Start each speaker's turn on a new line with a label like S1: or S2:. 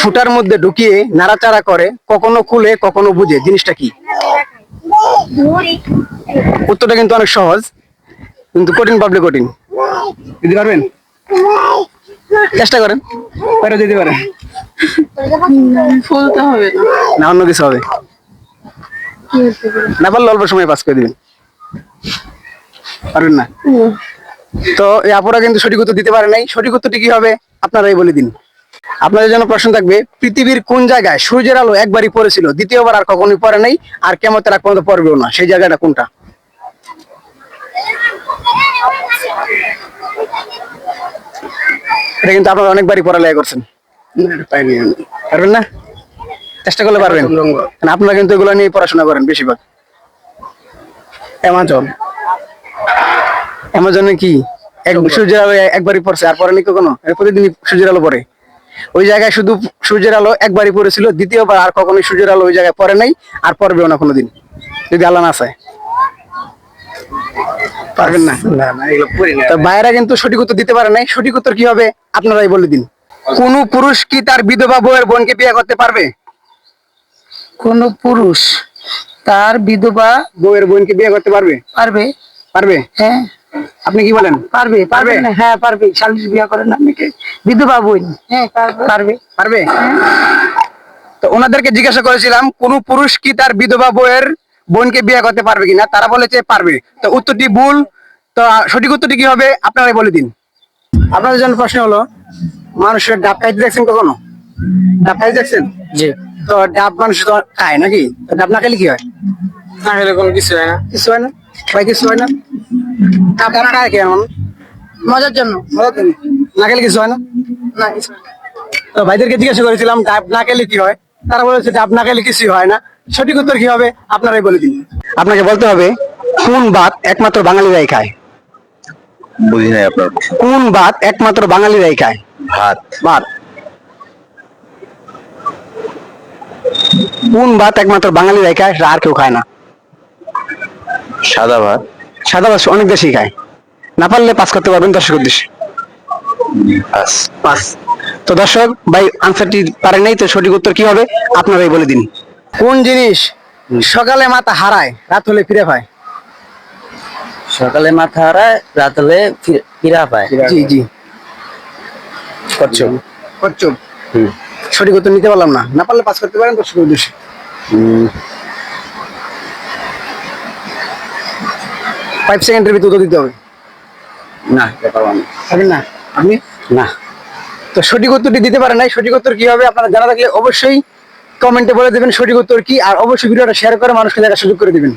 S1: ফুটার মধ্যে ঢুকিয়ে নাড়াচাড়া করে কখনো খুলে কখনো বুঝে জিনিসটা কি? উত্তরটা কিন্তু অনেক সহজ কিন্তু কঠিন পাবলে কঠিন। দিতে পারবেন? চেষ্টা করেন। পারে দিতে পারেন
S2: ফুলতে হবে না।
S1: না অন্য কিছু হবে। না পারলে অল্প সময় পাস করে দিবেন। পারবেন না। তো এই আপুরা কিন্তু সঠিক উত্তর দিতে পারে নাই। সঠিক উত্তরটি কি হবে? আপনারাই বলে দিন। আপনাদের জন্য প্রশ্ন থাকবে পৃথিবীর কোন জায়গায় সূর্যের আলো একবারই পড়েছিল? দ্বিতীয়বার আর কখনোই পড়ে নাই আর কেমতের আগ পর্যন্ত পড়বেও না। সেই জায়গাটা কোনটা? এটা কিন্তু আপনারা অনেকবারই পড়ালেখা করছেন। পারবেন না? চেষ্টা করলে পারবেন। কারণ আপনারা কিন্তু এগুলো নিয়ে পড়াশোনা করেন বেশিরভাগ। অ্যামাজন। অ্যামাজনে কি? এক সূর্যের আলো একবারই পড়ছে আর পরে নাকি কোনো প্রতিদিন সূর্যের আলো পড়ে। ওই জায়গায় শুধু সূর্যের আলো একবারই পড়েছিল দ্বিতীয়বার আর কখনোই সূর্যের আলো ওই জায়গায় পড়ে নাই আর পড়বেও না কোনোদিন। যদি আল্লাহ না চায়। পারবেন না? তো ভাইয়েরা কিন্তু সঠিক উত্তর দিতে পারে নাই। সঠিক উত্তর কি হবে? আপনারাই বলে দিন। কোন পুরুষ কি তার বিধবা বউয়ের বোনকে বিয়ে করতে পারবে?
S2: কোন পুরুষ তার বিধবা
S1: বউয়ের বোনকে বিয়ে করতে পারবে?
S2: পারবে।
S1: পারবে?
S2: হ্যাঁ।
S1: আপনি কি বলেন?
S2: পারবে পারবে
S1: পারবে?
S2: হ্যাঁ পারবে। সালিশ বিয়া করে না মেয়েকে বিধবা বোন হ্যাঁ পারবে।
S1: পারবে। তো ওনাদেরকে জিজ্ঞাসা করেছিলাম কোন পুরুষ কি তার বিধবা বউয়ের বোনকে বিয়ে করতে পারবে কিনা? তারা বলেছে পারবে। তো উত্তরটি ভুল। তো সঠিক উত্তরটি কি হবে? আপনারাই বলে দিন। আপনাদের জন্য প্রশ্ন হলো মানুষের ডাব খাইতে দেখছেন কখনো? ডাব খাইতে দেখছেন?
S3: জি।
S1: তো ডাব মানুষ তো খায় নাকি? ডাব না খেলে কি হয়?
S3: না হলে কোনো কিছু হয় না।
S1: কিছু হয় না? ভাই কিছু হয় না? ডাব খায় কেমন
S2: মজার জন্য।
S1: না কিছু হয় না?
S2: না কিছু
S1: তো ভাইদেরকে জিজ্ঞাসা করেছিলাম ডাব না খেলে কি হয়? তারা বলেছে ডাব না খেলে কিছুই হয় না। সঠিক উত্তর কি হবে? আপনারাই বলে দিন। আপনাকে বলতে হবে কোন ভাত একমাত্র বাঙালিরাই খায়?
S4: বুঝি নাই আপনার
S1: কোন ভাত একমাত্র বাঙালিরাই খায়?
S4: ভাত।
S1: ভাত। কোন ভাত একমাত্র বাঙালিরাই খায়? আর কেউ খায় না।
S4: সাদা ভাত।
S1: সাদা ভাত অনেক দেশেই খায়। না পারলে পাস করতে পারবেন দর্শক উদ্দেশ্যে।
S4: পাস।
S1: তো দর্শক ভাই আনসারটি পারে নাই তো সঠিক উত্তর কি হবে? আপনারাই বলে দিন। কোন জিনিস সকালে মাথা হারায় রাত হলে ফিরে পায়?
S3: সকালে মাথা হারায় রাত হলে ফির- ফিরা পায়।
S1: জি জি।
S4: করছ
S1: কচ্ছপ। সঠিক উত্তর নিতে পারলাম না। না পারলে পাস করতে পারেন দর্শক উদ্দেশ্যে। ফাইভ সেকেন্ডের ভিতরে উত্তর দিতে হবে।
S4: না
S1: পারবেন না। আপনি?
S4: না।
S1: তো সঠিক উত্তরটি দিতে পারে নাই। সঠিক উত্তর কি হবে? আপনারা জানা থাকলে অবশ্যই কমেন্টে বলে দেবেন সঠিক উত্তর কি আর অবশ্যই ভিডিওটা শেয়ার করে মানুষকে দেখার সুযোগ করে দিবেন।